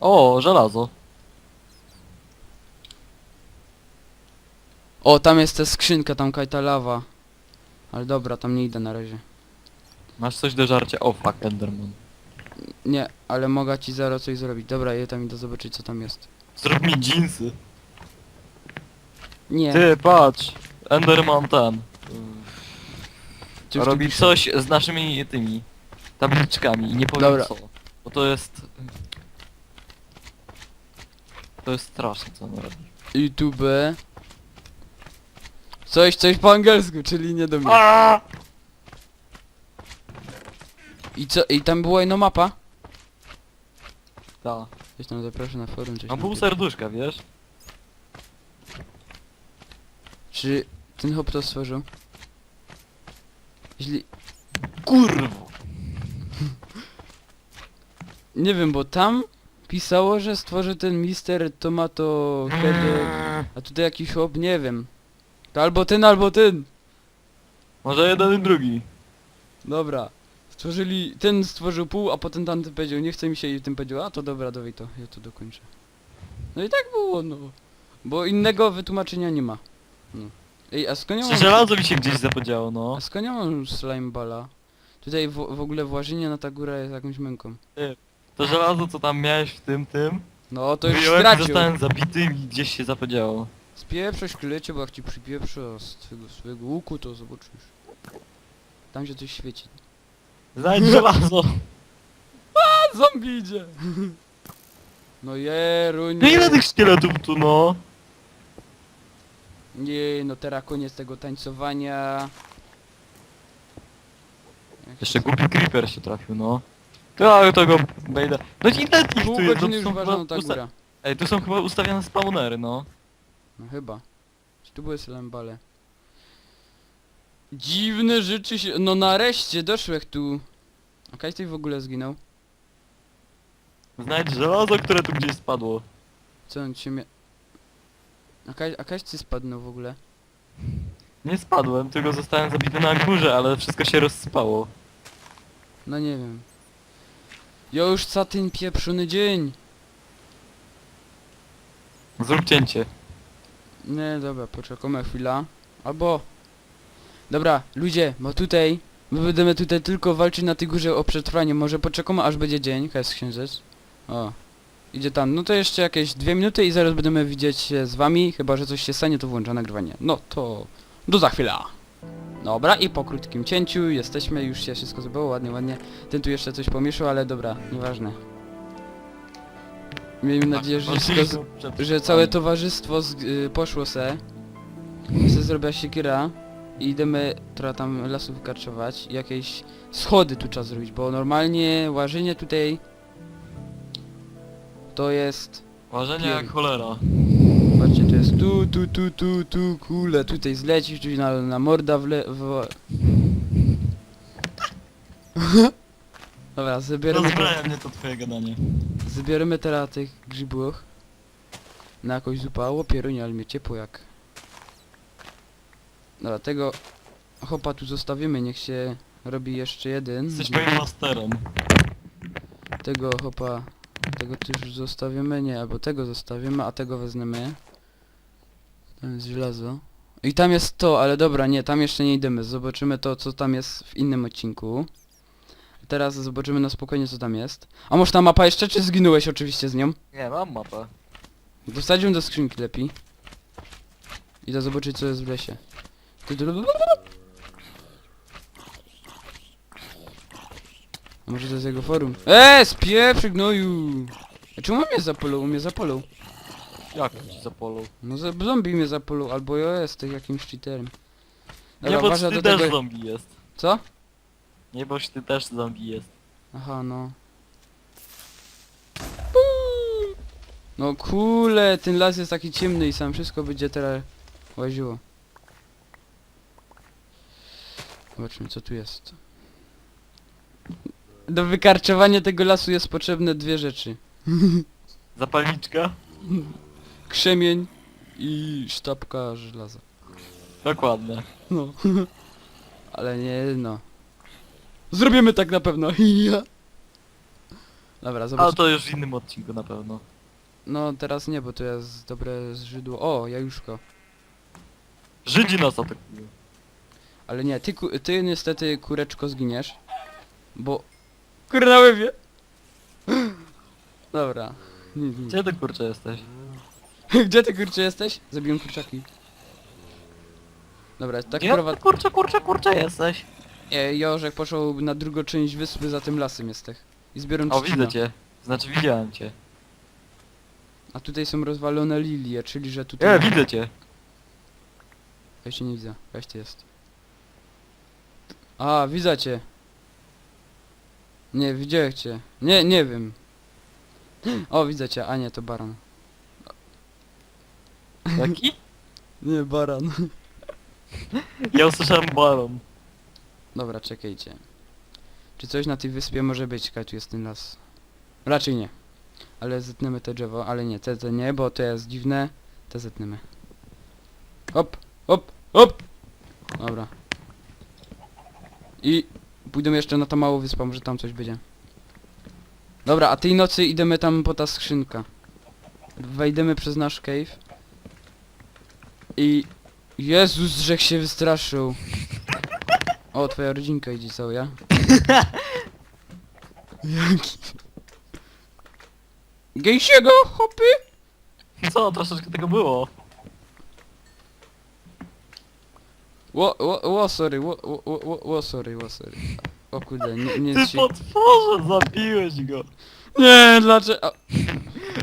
O, żelazo. O, tam jest ta skrzynka, tam kajta lawa. Ale dobra, tam nie idę na razie. Masz coś do żarcia? O, fuck, Enderman. Nie, ale mogę ci zaraz coś zrobić. Dobra, ja tam idę zobaczyć co tam jest. Zrób mi dżinsy. Nie. Ty, patrz. Enderman ten. Tu robi pisze? coś z naszymi tymi tabliczkami i nie powiem Dobra. co. Bo to jest... To jest straszne co on robi. YouTube. Coś, coś po angielsku, czyli nie do mnie. I co, i tam była jedna mapa? Ta. Coś tam zapraszam na forum, coś Mam pół serduszka, wiesz? Czy ten hop to stworzył? Jeśli... Kurwo! Nie wiem, bo tam pisało, że stworzy ten Mister Tomato Head, a tutaj jakiś hop, nie wiem. To albo ten, albo ten. Może jeden i drugi. Dobra. Stworzyli, ten stworzył pół, a potem tamten powiedział, nie chce mi się i tym powiedział, a to dobra, dawaj to, ja to dokończę. No i tak było, no. Bo innego wytłumaczenia nie ma. No. Ej, a skąd ja Czy mam... żelazo mi się gdzieś zapodziało, no. A skąd ja mam slime balla? Tutaj w, w ogóle włażenie na ta góra jest jakąś męką. To żelazo co tam miałeś w tym, tym. No to już wyjąłem stracił. zostałem zabity i gdzieś się zapodziało. Spieprze szkielecie, bo jak ci przypieprzę z twojego swojego łuku, to zobaczysz. Tam się coś świeci. Znajdź żelazo! A zombie idzie! No jeruń. No ile tych szkieletów tu, no? Nie, no teraz koniec tego tańcowania. Jeszcze głupi creeper się trafił, no. To ale to go wejdę. No i ile ich Pół tu jest? godziny No, już tu są ważna chyba ta usta- góra. Ej, tu są chyba ustawiane spawnery, no. No chyba. Czy tu były slambale? Dziwne rzeczy się... No nareszcie doszłeś tu. A Kajtek w ogóle zginął. Znajdź żelazo, które tu gdzieś spadło. Co on się mia... A, Kaj... A Kajcy spadnął w ogóle. Nie spadłem, tylko zostałem zabity na górze, ale wszystko się rozspało. No nie wiem. Ja już za ten pieprzony dzień. Zrób cięcie. Nie, dobra, poczekamy chwila. Albo... Dobra, ludzie, bo tutaj... My będziemy tutaj tylko walczyć na tej górze o przetrwanie. Może poczekamy aż będzie dzień. Jest księżyc. O. Idzie tam. No to jeszcze jakieś dwie minuty i zaraz będziemy widzieć się z wami. Chyba, że coś się stanie, to włącza nagrywanie. No to... Do za chwilę. Dobra, i po krótkim cięciu jesteśmy, już się wszystko zrobiło, ładnie, ładnie. Ten tu jeszcze coś pomieszał, ale dobra, nieważne. Miejmy nadzieję, że wszystko z że całe towarzystwo z, y, poszło se. Se zrobiła siekiera i idziemy trochę tam lasu wykarczować. I jakieś schody tu trzeba zrobić, bo normalnie łażenie tutaj to jest... Łażenie Pier- jak cholera. Tu, tu, tu, tu, tu, kule, tutaj zlecisz, tu na, na morda wle... W... Dobra, zabieramy, Rozbraja mnie to twoje gadanie. zabieramy teraz tych grzybów na jakąś zupę, o pierunie, ale mnie ciepło jak... Dobra, tego hopa tu zostawimy, niech się robi jeszcze jeden. Jesteś moim masterem. Tego hopa, tego już zostawimy, nie, albo tego zostawimy, a tego wezmemy. Tam jest żelazo. I tam jest to, ale dobra, nie, tam jeszcze nie idziemy. Zobaczymy to, co tam jest w innym odcinku. Teraz zobaczymy na spokojnie, co tam jest. A może ta mapa jeszcze, czy zginąłeś oczywiście z nią? Nie, mam mapę. Dosadź ją do skrzynki lepiej. Idę zobaczyć, co jest w lesie. A może to jest jego forum? Eee, spieprzy gnoju! A czemu mnie zapolą? Mnie zapolą. Jak ci zapolą? No za- zombie mnie zapolą, albo ja jestem jakimś cheaterem. Nie, Dobra, bo uważaj ty do też tego... zombie jest. Co? Nie, bo ty też zombie jest. Aha, no. No kule, ten las jest taki ciemny i sam wszystko będzie teraz łaziło. Zobaczmy co tu jest. Do wykarczowania tego lasu jest potrzebne dwie rzeczy. Zapalniczka? Krzemień i sztabka żelaza. Dokładnie. No. Ale nie no. Zrobimy tak na pewno. Ja. Dobra, Ale zobacz. to już w innym odcinku na pewno. No teraz nie, bo to jest dobre źródło. O, jajuszko. Żydzi nas atakują. Ale nie, ty, ku- ty niestety kureczko zginiesz. Bo... Kurna ływie! Dobra. Nic, nic. Gdzie ty kurczę jesteś? Gdzie ty kurcze jesteś? Zabiłem kurczaki. Dobra, tak Gdzie prowadz... ty kurczę, kurczę, kurczę jesteś? E, Jorzek poszedł na drugą część wyspy za tym lasem jesteś. I zbiorą O, widzę cię. Znaczy widziałem cię. A tutaj są rozwalone lilie, czyli że tutaj... Nie, widzę cię. Ja się nie widzę. Weź ty jest. A, widzę cię. Nie, widziałem cię. Nie, nie wiem. O, widzę cię. A nie, to baran. Jaki? Nie, baran. Ja usłyszałem baron. Dobra, czekajcie. Czy coś na tej wyspie może być? Czekaj, tu jest ten las. Raczej nie. Ale zetniemy te drzewo, ale nie, te, te nie, bo to jest dziwne. Te zetniemy. Hop, hop, hop! Dobra. I pójdę jeszcze na tą małą wyspę, może tam coś będzie. Dobra, a tej nocy idziemy tam po ta skrzynka. Wejdziemy przez nasz cave. I... Jezus, żech się wystraszył. O, twoja rodzinka idzie co, ja? Jaki? Gejsiego, hopy! Co, troszeczkę tego było. Ło, ło, ło, sorry, ło, ło, ło, sorry, ło, sorry. O kurde, nie, nie, Ty się... potworze, zabiłeś go. Nie, dlaczego? A,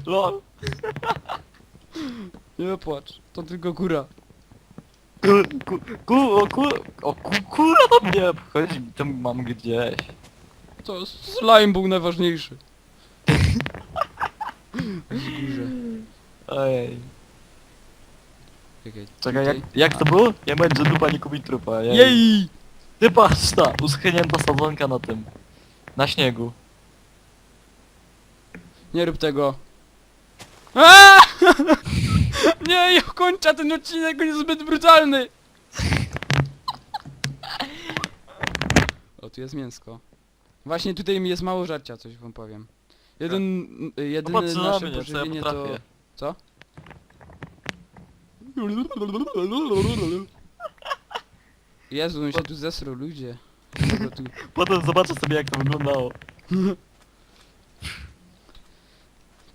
Lol. Nie płacz, to tylko góra. Ku, ku, ku, o, ku, o ku, kura do mnie chodzi, to mam gdzieś. To slime był najważniejszy. Wzgórze. Ej. Czekaj, Czekaj, jak, tutaj. jak to było? Nie będzie dupa, nie kupi trupa. Jej. Jej! Ty patrz ta, uschnięta sadzonka na tym. Na śniegu. Nie rób tego. Aaaa! Nie, ja kończę ten odcinek, on jest zbyt brutalny. O, tu jest mięsko. Właśnie tutaj mi jest mało żarcia, coś wam powiem. Jeden, y, jedyne Popatrz na nasze mnie, co ja pożywienie to... potrafię. Co? Jezu, on się tu zesrał, ludzie. Tu... Potem zobaczę sobie jak to wyglądało.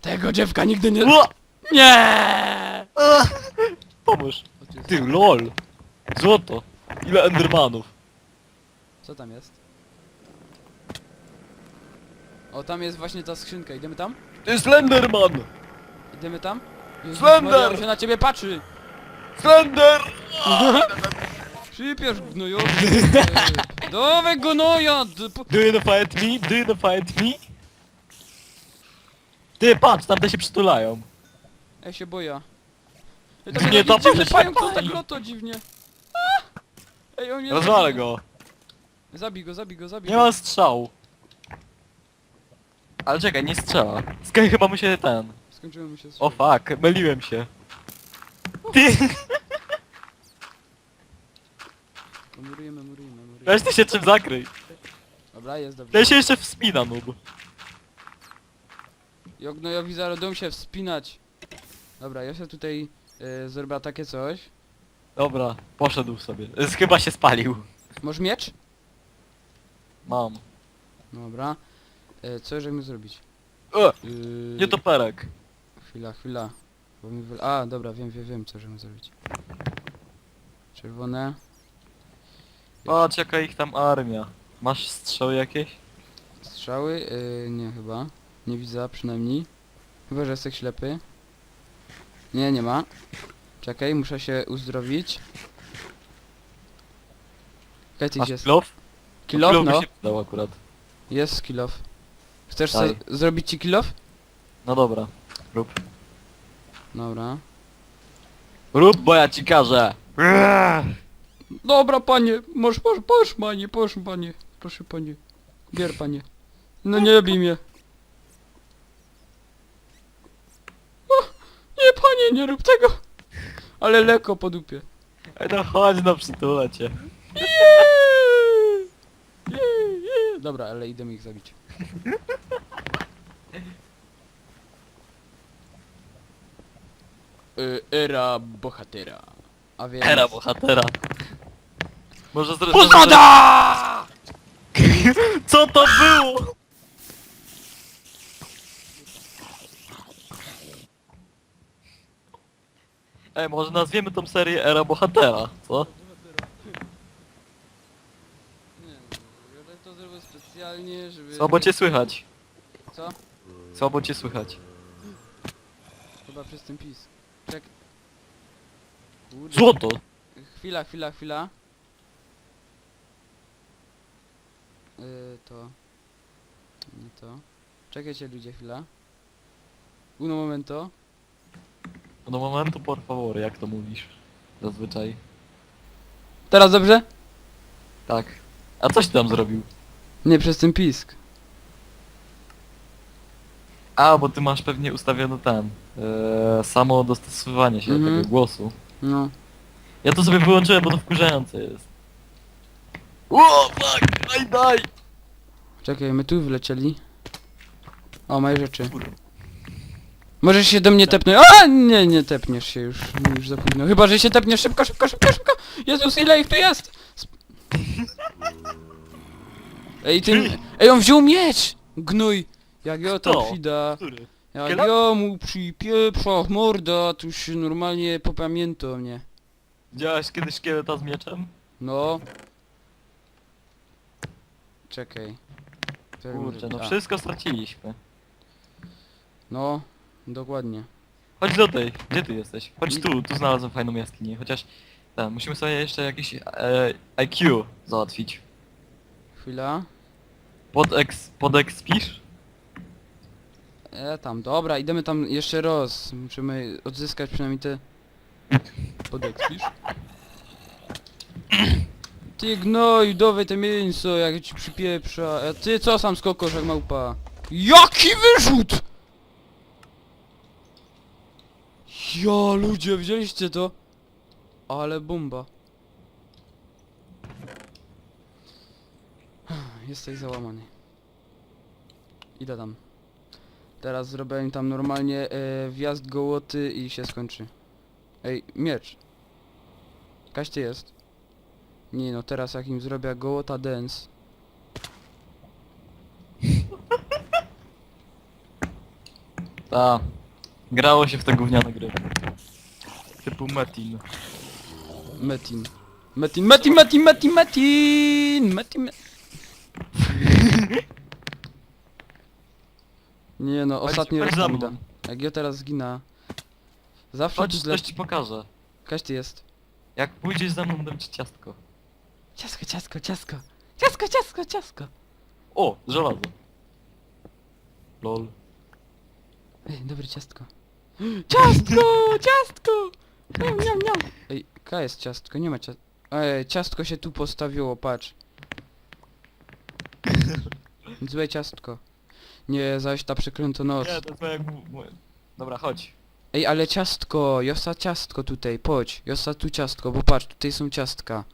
Tego dziewka nigdy nie... Ło! Nie! Pomóż. Ty, lol. Złoto. Ile endermanów? Co tam jest? O, tam jest właśnie ta skrzynka. Idziemy tam? To jest Slenderman! Idziemy tam? Jezus Slender! Maria, on się na ciebie patrzy! Slender! Przypiesz gnojowy! Dawaj gnoja! d- po- Do you fight me? Do you fight me? Ty, patrz, tamte się przytulają. Ja się boję. Nie, to nie, to to dziwny się pająk, to tak loto dziwnie. A! Ej, on mnie Rozwalę zabije. go. Zabij go, zabij go, zabij Nie go. ma strzału. Ale czekaj, nie strzela. Skaj chyba mu się ten. Skończyły mu się O fuck, myliłem się. Ty, Murujemy, murujemy, murujemy. weź ty się czym zakryj. Dobra, jest dobrze. Ja się jeszcze wspina, noob. I ognojowi zaraz będą się wspinać. Dobra, ja się tutaj y, zrobię takie coś. Dobra, poszedł sobie. Z- Chyba się spalił. Masz miecz? Mam. Dobra. E, co żeśmy zrobić? E, Yy, nie toperek. Chwila, chwila. Bo mi wy... A, dobra, wiem, wiem, wiem, co żeśmy zrobić. Czerwone. Patrz jaka ich tam armia. Masz strzały jakieś? Strzały? Nie chyba. Nie widzę przynajmniej. Chyba, że jesteś ślepy. Nie, nie ma. Czekaj, muszę się uzdrowić. Masz jest. Kilof, Kilof by no. się przydał akurat. Jest kilof. Chcesz Daj. se zrobić ci kilof? No dobra. Rób. Dobra. Rób, bo ja ci każę. Dobra, panie, masz, masz, masz, panie, proszę, panie, proszę, panie. Bier, panie. No nie bij mnie. O, nie, nie rób tego. Ale lekko po dupie. Ej, no chodź, no przytulę cię. Dobra, ale idę ich zabić. Y, Era bohatera. A więc... Era bohatera. Może zre... Posada! Co to było? Ej, może nazwiemy tą serię Era Bohatera, co? Nie, no, to zrobię specjalnie, żeby... Słabo cię słychać. Co? Słabo cię słychać. Chyba przez ten pis. Czek... Kurde. Złoto! Chwila, chwila, chwila. Yy, to... Nie to. Czekajcie ludzie chwila. Uno momento. No momentu por favor, jak to mówisz? Zazwyczaj. Teraz dobrze? Tak. A coś ty tam zrobił? Nie, przez ten pisk. A, bo ty masz pewnie ustawiony ten... E, samo dostosowywanie się do Mhm. tego głosu. No. Ja to sobie wyłączyłem, bo to wkurzające jest. O, fuck! Daj, daj! Czekaj, my tu wlecieli. O, moje rzeczy. Kurwa. Możesz się do mnie tepnąć. A nie, nie tepniesz się już. Już za późno. Chyba, że się tepniesz szybko, szybko, szybko, szybko. Jezus, ile ich tu jest? Sp- Ej, ty... Ej, on wziął miecz! Gnój! Jak ja to Kto? przyda. Który? Jak Kiela? ja mu przypieprza morda, to już normalnie popamięta mnie. Widziałeś kiedyś szkieleta z mieczem? No. Czekaj. Który Kurczę, no a, wszystko straciliśmy. No, dokładnie. Chodź do tej, gdzie ty jesteś? Chodź tu, tu znalazłem fajną jaskinię, chociaż... Ten, musimy sobie jeszcze jakieś e, IQ załatwić. Chwila. Pod ex... pod expisz? E, tam, dobra, idziemy tam jeszcze raz. Musimy odzyskać przynajmniej te... Podekspisz? Ty gnoj, dawaj te mięso, jak ci przypieprza. A ty co sam skokosz jak małpa? Jaki wyrzut! Ja ludzie, widzieliście to? Ale bomba. Jesteś załamany. Idę tam. Teraz zrobię im tam normalnie e, wjazd gołoty i się skończy. Ej, miecz. Kaś ty jest. Nie no, teraz jak im zrobię gołota dance. Ta. Grało się w te gówniane gry. Typu Metin. Metin. Metin, Metin, Metin, Metin, Metin! Metin, Metin. Nie no, Chodź- ostatni chodź raz za tam mną. idę. Jak ja teraz zginę. Zawsze Chodź, źle... coś ci pokażę. Kaś ty jest. Jak pójdziesz za mną, dam ci ciastko. Ciasko, ciasko, ciasko. Ciasko, ciasko, ciasko. O, żelazo. Lol. Ej, dobre ciastko. Ciastko! Ciastko! Miam, miam, miam. Ej, K jest ciastko, nie ma ciastko. Ej, ciastko się tu postawiło, patrz. Złe ciastko. Nie, zaś ta przeklęta noc. Nie, to moje... Dobra, chodź. Ej, ale ciastko, Josa ciastko tutaj, chodź. Josa tu ciastko, bo patrz, tutaj są ciastka.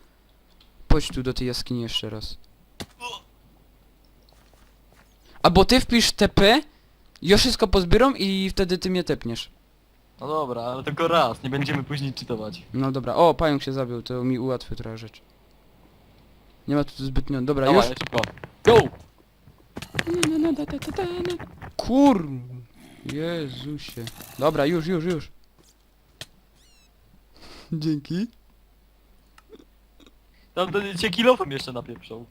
Chodź tu do tej jaskini jeszcze raz. Albo ty wpisz TP, ja wszystko pozbieram i wtedy ty mnie tepniesz. No dobra, ale tylko raz, nie będziemy później czytować. No dobra, o, pająk się zabił, to mi ułatwi trochę rzecz. Nie ma tu zbytnio, dobra, Dawaj, już. szybko. Go! Kur... Jezusie. Dobra, już, już, już. Dzięki. Tam ten cię kilofem jeszcze napieprzał.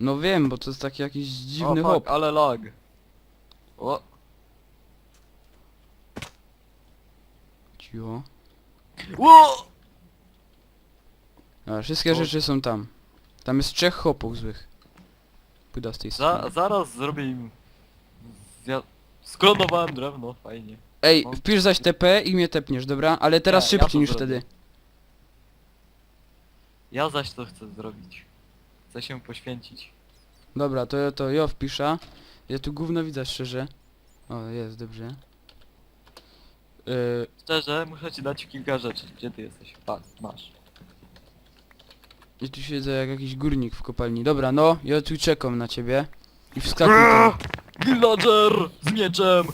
No wiem, bo to jest taki jakiś dziwny o, fuck, hop. ale lag. O, Cio. Ło! Wszystkie O. rzeczy są tam. Tam jest trzech hopów złych. Pójdę z tej Za, strony. zaraz zrobię im... Ja... Sklonowałem drewno, fajnie. Ej, no. wpisz zaś TP i mnie tepniesz, dobra? Ale teraz ja szybciej to niż zrobię. wtedy. Ja zaś to chcę zrobić. Chcę się poświęcić. Dobra, to ja to ja wpiszę. Ja tu gówno widzę szczerze. O, jest, dobrze. Yy, Szczerze, muszę ci dać kilka rzeczy. Gdzie ty jesteś? Tak, masz. I tu siedzę jak jakiś górnik w kopalni. Dobra, no, ja tu czekam na ciebie. I wskakuj tam. Villager z mieczem!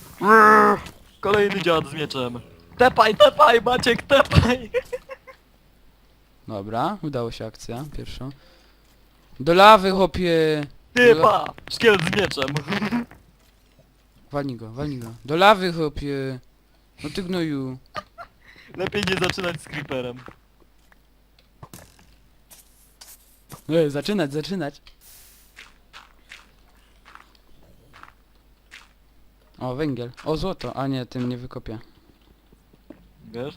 Kolejny dziad z mieczem! Tepaj, tepaj, Maciek, tepaj! Dobra, udało się akcja pierwsza. Do lawy, chłopie! Typa! Szkielet z mieczem! Walnij go, walnij go. Do lawy, chłopie! No ty gnoju. Lepiej nie zaczynać z creeperem. E, zaczynać, zaczynać. O, węgiel. O, złoto. A nie, tym nie wykopię. Wiesz?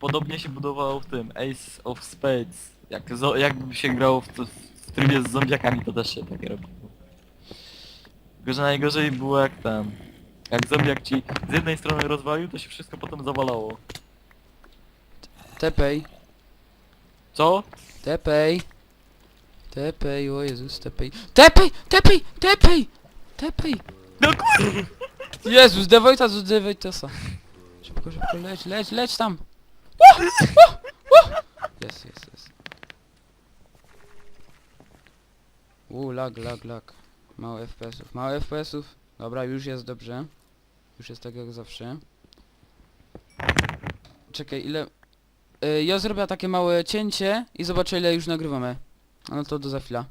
Podobnie się budowało w tym Ace of Spades. Jak zo, jakby się grało w, to, w trybie z zombiakami, to też się takie robiło. Tylko, że najgorzej było jak ten... Jak zombiak ci z jednej strony rozwalił, to się wszystko potem zawalało. Tepej, Co? tepej. Tepej, o Jezus, tepej. Tepej, tepej, tepej! Tepej! No kur... Jezus, Dewojta z Dewojtasa. Szybko, szybko, leć, leć, leć tam! Jest, jest, jest. U, lag, lag, lag. Mało FPS-ów, mało FPS-ów. Dobra, już jest dobrze. Już jest tak jak zawsze. Czekaj, ile... Y, ja zrobię takie małe cięcie i zobaczę ile już nagrywamy. No to do za chwilę.